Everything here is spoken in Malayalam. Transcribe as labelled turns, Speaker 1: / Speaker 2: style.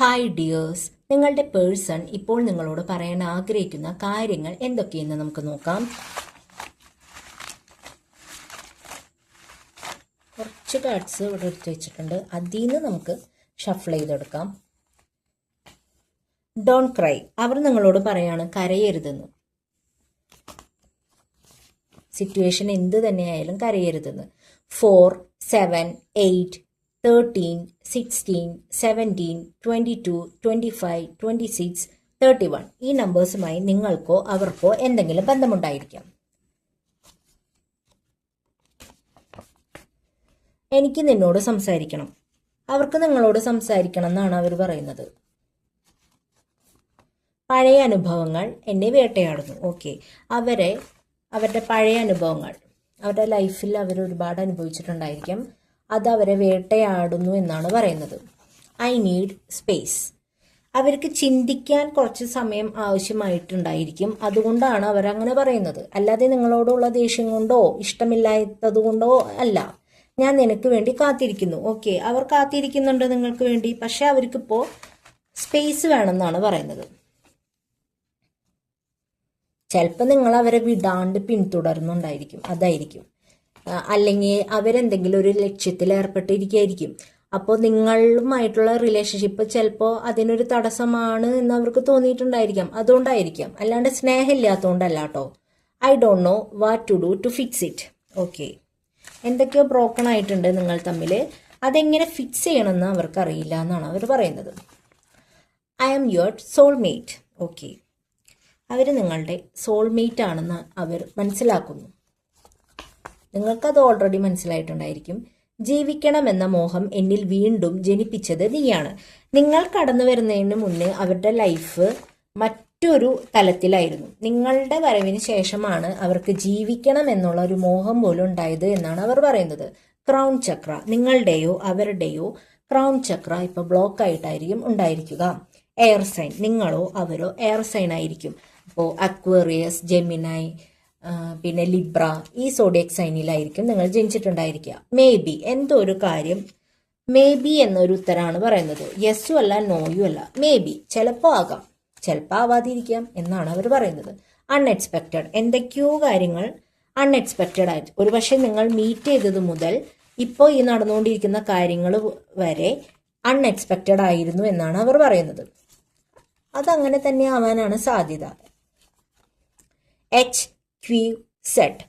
Speaker 1: ഹായ് ഡിയേഴ്സ് നിങ്ങളുടെ പേഴ്സൺ ഇപ്പോൾ നിങ്ങളോട് പറയാൻ ആഗ്രഹിക്കുന്ന കാര്യങ്ങൾ എന്തൊക്കെയെന്ന് നമുക്ക് നോക്കാം. കുറച്ച് കാർഡ്സ് ഇവിടെ എടുത്ത് വെച്ചിട്ടുണ്ട്. അതിൽ നിന്ന് നമുക്ക് ഷഫിൾ ചെയ്തെടുക്കാം. ഡോൺ ക്രൈ അവർ നിങ്ങളോട് പറയാണ് കരയരുതെന്ന്. സിറ്റുവേഷൻ എന്ത് തന്നെയായാലും കരയരുതെന്ന്. Four seven eight thirteen sixteen seventeen twenty two twenty five twenty six thirty one ഈ നമ്പേഴ്സുമായി നിങ്ങൾക്കോ അവർക്കോ എന്തെങ്കിലും ബന്ധമുണ്ടായിരിക്കാം. എനിക്ക് നിന്നോട് സംസാരിക്കണം. അവർക്ക് നിങ്ങളോട് സംസാരിക്കണം എന്നാണ് അവർ പറയുന്നത്. പഴയ അനുഭവങ്ങൾ എന്നെ വേട്ടയാടുന്നു. ഓക്കെ. അവരെ അവരുടെ പഴയ അനുഭവങ്ങൾ അവരുടെ ലൈഫിൽ അവർ ഒരുപാട് അനുഭവിച്ചിട്ടുണ്ടായിരിക്കും. അത് അവരെ വേട്ടയാടുന്നു എന്നാണ് പറയുന്നത്. I need space. അവർക്ക് ചിന്തിക്കാൻ കുറച്ച് സമയം ആവശ്യമായിട്ടുണ്ടായിരിക്കും. അതുകൊണ്ടാണ് അവർ അങ്ങനെ പറയുന്നത്. അല്ലാതെ നിങ്ങളോടുള്ള ദേഷ്യം കൊണ്ടോ ഇഷ്ടമില്ലാത്തത് കൊണ്ടോ അല്ല. ഞാൻ നിനക്ക് വേണ്ടി കാത്തിരിക്കുന്നു. ഓക്കെ അവർ കാത്തിരിക്കുന്നുണ്ട് നിങ്ങൾക്ക് വേണ്ടി. പക്ഷെ അവർക്കിപ്പോൾ സ്പേസ് വേണമെന്നാണ് പറയുന്നത്. ചിലപ്പോൾ നിങ്ങൾ അവരെ വിടാണ്ട് പിന്തുടർന്നുണ്ടായിരിക്കും. അതായിരിക്കും. അല്ലെങ്കിൽ അവരെന്തെങ്കിലും ഒരു ലക്ഷ്യത്തിൽ ഏർപ്പെട്ടിരിക്കുകയായിരിക്കും. അപ്പോൾ നിങ്ങളുമായിട്ടുള്ള റിലേഷൻഷിപ്പ് ചിലപ്പോൾ അതിനൊരു തടസ്സമാണ് എന്ന് അവർക്ക് തോന്നിയിട്ടുണ്ടായിരിക്കാം. അതുകൊണ്ടായിരിക്കാം. അല്ലാണ്ട് സ്നേഹമില്ലാത്തതുകൊണ്ടല്ല കേട്ടോ I don't know what to do to fix it okay എന്തൊക്കെയോ ബ്രോക്കൺ ആയിട്ടുണ്ട് നിങ്ങൾ തമ്മിൽ അതെങ്ങനെ ഫിക്സ് ചെയ്യണമെന്ന് അവർക്കറിയില്ല എന്നാണ് അവർ പറയുന്നത്. I am your soulmate okay അവർ നിങ്ങളുടെ സോൾമേറ്റ് ആണെന്ന് അവർ മനസ്സിലാക്കുന്നു. നിങ്ങൾക്കത് ഓൾറെഡി മനസ്സിലായിട്ടുണ്ടായിരിക്കും. ജീവിക്കണമെന്ന മോഹം എന്നിൽ വീണ്ടും ജനിപ്പിച്ചത് നീയാണ്. നിങ്ങൾ കടന്നു വരുന്നതിന് മുന്നേ അവരുടെ ലൈഫ് മറ്റൊരു തലത്തിലായിരുന്നു. നിങ്ങളുടെ വരവിന് ശേഷമാണ് അവർക്ക് ജീവിക്കണം എന്നുള്ള ഒരു മോഹം പോലും ഉണ്ടായത് എന്നാണ് അവർ പറയുന്നത്. ക്രൗൺ ചക്ര നിങ്ങളുടെയോ അവരുടെയോ ക്രൗൺ ചക്ര ഇപ്പൊ ബ്ലോക്ക് ആയിട്ടായിരിക്കും ഉണ്ടായിരിക്കുക. എയർ സൈൻ നിങ്ങളോ അവരോ എയർ സൈൻ ആയിരിക്കും. അപ്പോൾ അക്വേറിയസ് ജെമിനായി പിന്നെ ലിബ്ര ഈ സോഡിയക് സൈനിലായിരിക്കും നിങ്ങൾ ജനിച്ചിട്ടുണ്ടായിരിക്കുക. മേ ബി എന്തോ ഒരു കാര്യം? മേ ബി എന്നൊരു ഉത്തരമാണ് പറയുന്നത്. യെസ്സും അല്ല നോയും അല്ല. മേ ബി ചിലപ്പോൾ ആകാം. ചിലപ്പോൾ ആവാതിരിക്കാം എന്നാണ് അവർ പറയുന്നത്. അൺഎക്സ്പെക്റ്റഡ് എന്തൊക്കെയോ കാര്യങ്ങൾ അൺഎക്സ്പെക്റ്റഡ് ആയിട്ട്. ഒരുപക്ഷെ നിങ്ങൾ മീറ്റ് ചെയ്തത് മുതൽ ഇപ്പോൾ ഈ നടന്നുകൊണ്ടിരിക്കുന്ന കാര്യങ്ങൾ വരെ അൺഎക്സ്പെക്റ്റഡ് ആയിരുന്നു എന്നാണ് അവർ പറയുന്നത്. അതങ്ങനെ തന്നെ ആവാനാണ് സാധ്യത. H Q set.